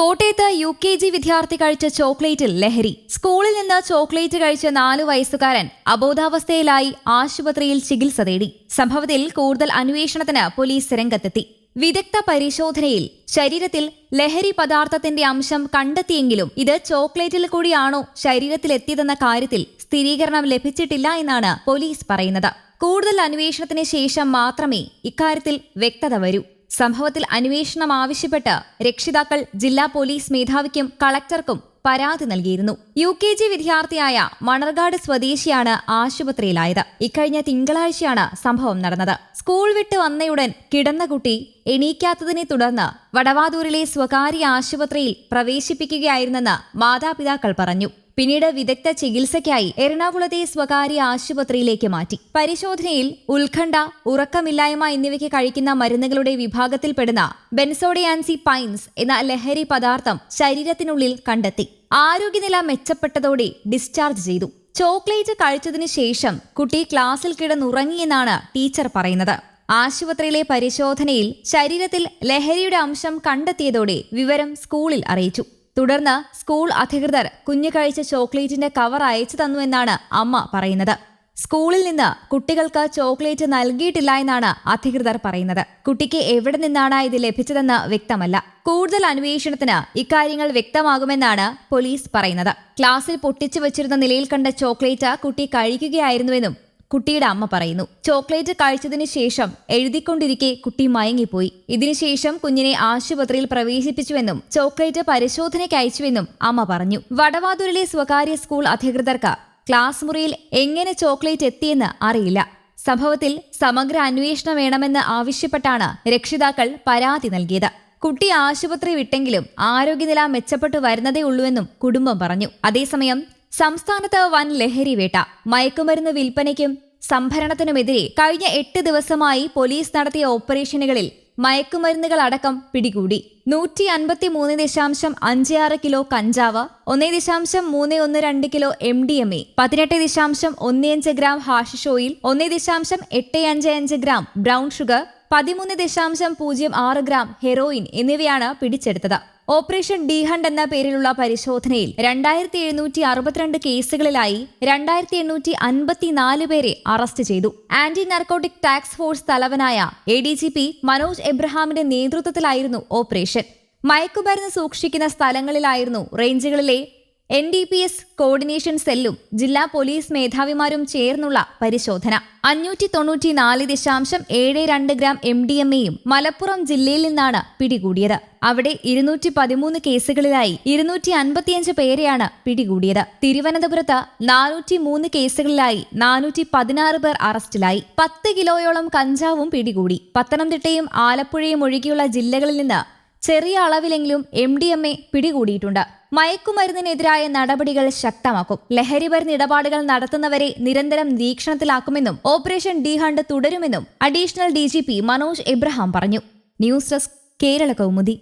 കോട്ടയത്ത് U K G വിദ്യാർത്ഥി കഴിച്ച ചോക്ലേറ്റിൽ ലഹരി. സ്കൂളിൽ നിന്ന് ചോക്ലേറ്റ് കഴിച്ച നാലു വയസ്സുകാരൻ അബോധാവസ്ഥയിലായി ആശുപത്രിയിൽ ചികിത്സ തേടി. സംഭവത്തിൽ കൂടുതൽ അന്വേഷണത്തിന് പോലീസ് രംഗത്തെത്തി. വിദഗ്ധ പരിശോധനയിൽ ശരീരത്തിൽ ലഹരി പദാർത്ഥത്തിന്റെ അംശം കണ്ടെത്തിയെങ്കിലും ഇത് ചോക്ലേറ്റിൽ കൂടിയാണോ ശരീരത്തിലെത്തിയതെന്ന കാര്യത്തിൽ സ്ഥിരീകരണം ലഭിച്ചിട്ടില്ല എന്നാണ് പോലീസ് പറയുന്നത്. കൂടുതൽ അന്വേഷണത്തിന് ശേഷം മാത്രമേ ഇക്കാര്യത്തിൽ വ്യക്തത വരൂ. സംഭവത്തിൽ അന്വേഷണം ആവശ്യപ്പെട്ട് രക്ഷിതാക്കൾ ജില്ലാ പോലീസ് മേധാവിക്കും കളക്ടർക്കും പരാതി നൽകിയിരുന്നു. യു കെ ജി വിദ്യാർത്ഥിയായ മണർകാട് സ്വദേശിയാണ് ആശുപത്രിയിലായത്. ഇക്കഴിഞ്ഞ തിങ്കളാഴ്ചയാണ് സംഭവം നടന്നത്. സ്കൂൾ വിട്ട് വന്നയുടൻ കിടന്ന കുട്ടി എണീക്കാത്തതിനെ തുടർന്ന് വടവാതൂരിലെ സ്വകാര്യ ആശുപത്രിയിൽ പ്രവേശിപ്പിക്കുകയായിരുന്നെന്ന് മാതാപിതാക്കൾ പറഞ്ഞു. പിന്നീട് വിദഗ്ധ ചികിത്സയ്ക്കായി എറണാകുളത്തെ സ്വകാര്യ ആശുപത്രിയിലേക്ക് മാറ്റി. പരിശോധനയിൽ ഉത്കണ്ഠ ഉറക്കമില്ലായ്മ എന്നിവയ്ക്ക് കഴിക്കുന്ന മരുന്നുകളുടെ വിഭാഗത്തിൽപ്പെടുന്ന ബെൻസോഡിയാൻസി പൈൻസ് എന്ന ലഹരി പദാർത്ഥം ശരീരത്തിനുള്ളിൽ കണ്ടെത്തി. ആരോഗ്യനില മെച്ചപ്പെട്ടതോടെ ഡിസ്ചാർജ് ചെയ്തു. ചോക്ലേറ്റ് കഴിച്ചതിനു ശേഷം കുട്ടി ക്ലാസ്സിൽ കിടന്നുറങ്ങിയെന്നാണ് ടീച്ചർ പറയുന്നത്. ആശുപത്രിയിലെ പരിശോധനയിൽ ശരീരത്തിൽ ലഹരിയുടെ അംശം കണ്ടെത്തിയതോടെ വിവരം സ്കൂളിൽ അറിയിച്ചു. തുടർന്ന് സ്കൂൾ അധികൃതർ കുഞ്ഞു കഴിച്ച ചോക്ലേറ്റിന്റെ കവർ അയച്ചു തന്നു എന്നാണ് അമ്മ പറയുന്നത്. സ്കൂളിൽ നിന്ന് കുട്ടികൾക്ക് ചോക്ലേറ്റ് നൽകിയിട്ടില്ല എന്നാണ് അധികൃതർ പറയുന്നത്. കുട്ടിക്ക് എവിടെ നിന്നാണ് ഇത് ലഭിച്ചതെന്ന് വ്യക്തമല്ല. കൂടുതൽ അന്വേഷണത്തിന് ഇക്കാര്യങ്ങൾ വ്യക്തമാകുമെന്നാണ് പോലീസ് പറയുന്നത്. ക്ലാസ്സിൽ പൊട്ടിച്ചു വച്ചിരുന്ന നിലയിൽ കണ്ട ചോക്ലേറ്റ് കുട്ടി കഴിക്കുകയായിരുന്നുവെന്നും കുട്ടിയുടെ അമ്മ പറയുന്നു. ചോക്ലേറ്റ് കഴിച്ചതിന് ശേഷം എഴുതിക്കൊണ്ടിരിക്കെ കുട്ടി മയങ്ങിപ്പോയി. ഇതിനുശേഷം കുഞ്ഞിനെ ആശുപത്രിയിൽ പ്രവേശിപ്പിച്ചുവെന്നും ചോക്ലേറ്റ് പരിശോധനയ്ക്ക് അയച്ചുവെന്നും അമ്മ പറഞ്ഞു. വടവാതൂരിലെ സ്വകാര്യ സ്കൂൾ അധികൃതർക്ക് ക്ലാസ് മുറിയിൽ എങ്ങനെ ചോക്ലേറ്റ് എത്തിയെന്ന് അറിയില്ല. സംഭവത്തിൽ സമഗ്ര അന്വേഷണം വേണമെന്ന് ആവശ്യപ്പെട്ടാണ് രക്ഷിതാക്കൾ പരാതി നൽകിയത്. കുട്ടി ആശുപത്രി വിട്ടെങ്കിലും ആരോഗ്യനില മെച്ചപ്പെട്ടു വരുന്നതേ ഉള്ളൂവെന്നും കുടുംബം പറഞ്ഞു. അതേസമയം സംസ്ഥാനത്ത് വൻ ലഹരി വേട്ട. മയക്കുമരുന്ന് വിൽപ്പനയ്ക്കും സംഭരണത്തിനുമെതിരെ കഴിഞ്ഞ എട്ട് ദിവസമായി പോലീസ് നടത്തിയ ഓപ്പറേഷനുകളിൽ മയക്കുമരുന്നുകൾ അടക്കം പിടികൂടി. നൂറ്റി അൻപത്തി മൂന്ന് ദശാംശം അഞ്ച് ആറ് കിലോ കഞ്ചാവ് ഒന്നേ ദശാംശം മൂന്ന് ഒന്ന് രണ്ട് kilo M D M A പതിനെട്ട് ദശാംശം ഒന്ന് അഞ്ച് ഗ്രാം ഹാഷിഷ് ഓയിൽ ഒന്നേ ദശാംശം എട്ട് അഞ്ച് അഞ്ച് ഗ്രാം ബ്രൗൺ ഷുഗർ പതിമൂന്ന് ദശാംശം പൂജ്യം ആറ് ഗ്രാം ഹെറോയിൻ എന്നിവയാണ് പിടിച്ചെടുത്തത്. ഓപ്പറേഷൻ ഡിഹണ്ട് എന്ന പേരിലുള്ള പരിശോധനയിൽ രണ്ടായിരത്തി എഴുന്നൂറ്റി അറുപത്തിരണ്ട് കേസുകളിലായി രണ്ടായിരത്തി എണ്ണൂറ്റി അൻപത്തിനാല് പേരെ അറസ്റ്റ് ചെയ്തു. ആന്റി നർക്കോട്ടിക് ടാക്സ് ഫോഴ്സ് തലവനായ A D G P Manoj എബ്രഹാമിന്റെ നേതൃത്വത്തിലായിരുന്നു ഓപ്പറേഷൻ. മയക്കുമരുന്ന് സൂക്ഷിക്കുന്ന സ്ഥലങ്ങളിലായിരുന്നു റേഞ്ചുകളിലെ N D P S coordination സെല്ലും ജില്ലാ പോലീസ് മേധാവിമാരും ചേർന്നുള്ള പരിശോധന. അഞ്ഞൂറ്റി തൊണ്ണൂറ്റി നാല് ദശാംശം ഏഴ് രണ്ട് ഗ്രാം എം ഡി എം എയും മലപ്പുറം ജില്ലയിൽ നിന്നാണ് പിടികൂടിയത്. അവിടെ ഇരുന്നൂറ്റി പതിമൂന്ന് കേസുകളിലായി ഇരുന്നൂറ്റി അൻപത്തിയഞ്ച് പേരെയാണ് പിടികൂടിയത്. തിരുവനന്തപുരത്ത് നാനൂറ്റി മൂന്ന് കേസുകളിലായി നാനൂറ്റി പതിനാറ് പേർ അറസ്റ്റിലായി. പത്ത് കിലോയോളം കഞ്ചാവും പിടികൂടി. പത്തനംതിട്ടയും ആലപ്പുഴയും ഒഴികെയുള്ള ജില്ലകളിൽ നിന്ന് ചെറിയ അളവിലെങ്കിലും എം ഡി എം എ പിടികൂടിയിട്ടുണ്ട്. മയക്കുമരുന്നിനെതിരായ നടപടികൾ ശക്തമാക്കും. ലഹരി മരുന്ന് ഇടപാടുകൾ നടത്തുന്നവരെ നിരന്തരം നിരീക്ഷണത്തിലാക്കുമെന്നും ഓപ്പറേഷൻ ഡി ഹണ്ട് തുടരുമെന്നും അഡീഷണൽ ഡി മനോജ് എബ്രഹാം പറഞ്ഞു. News desk Kerala Kaumudi.